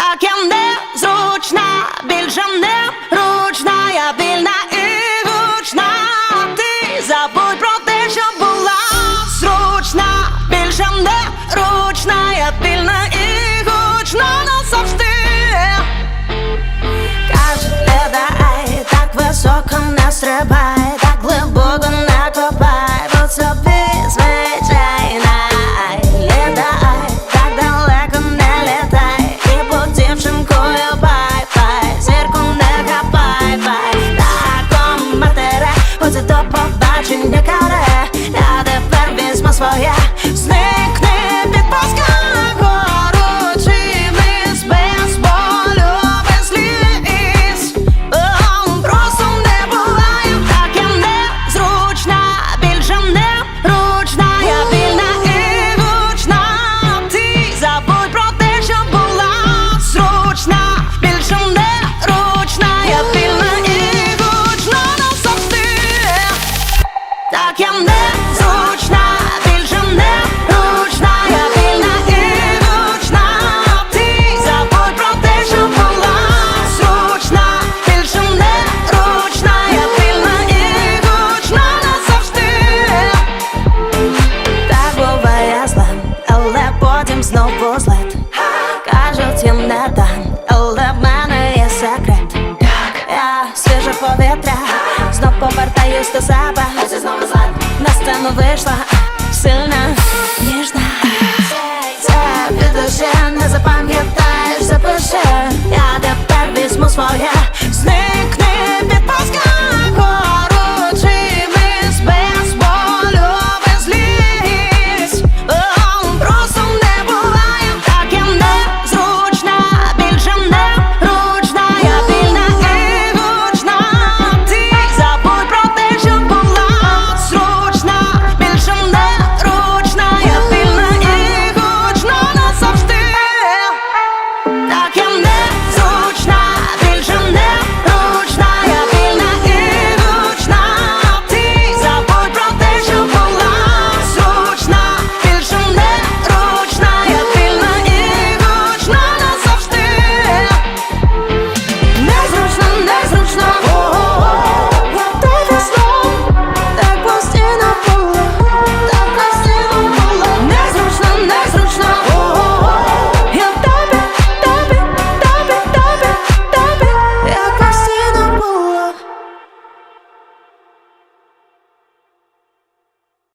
так я незручна, більше не ручна, я вільна і гучна, ти забудь про те, що була зручна, більше не ручна. там знову злет. Кажуть, їм не дам, але в мене є секрет. Я свіже повітря, знов повертаюсь до себе. На сцену вийшла сильна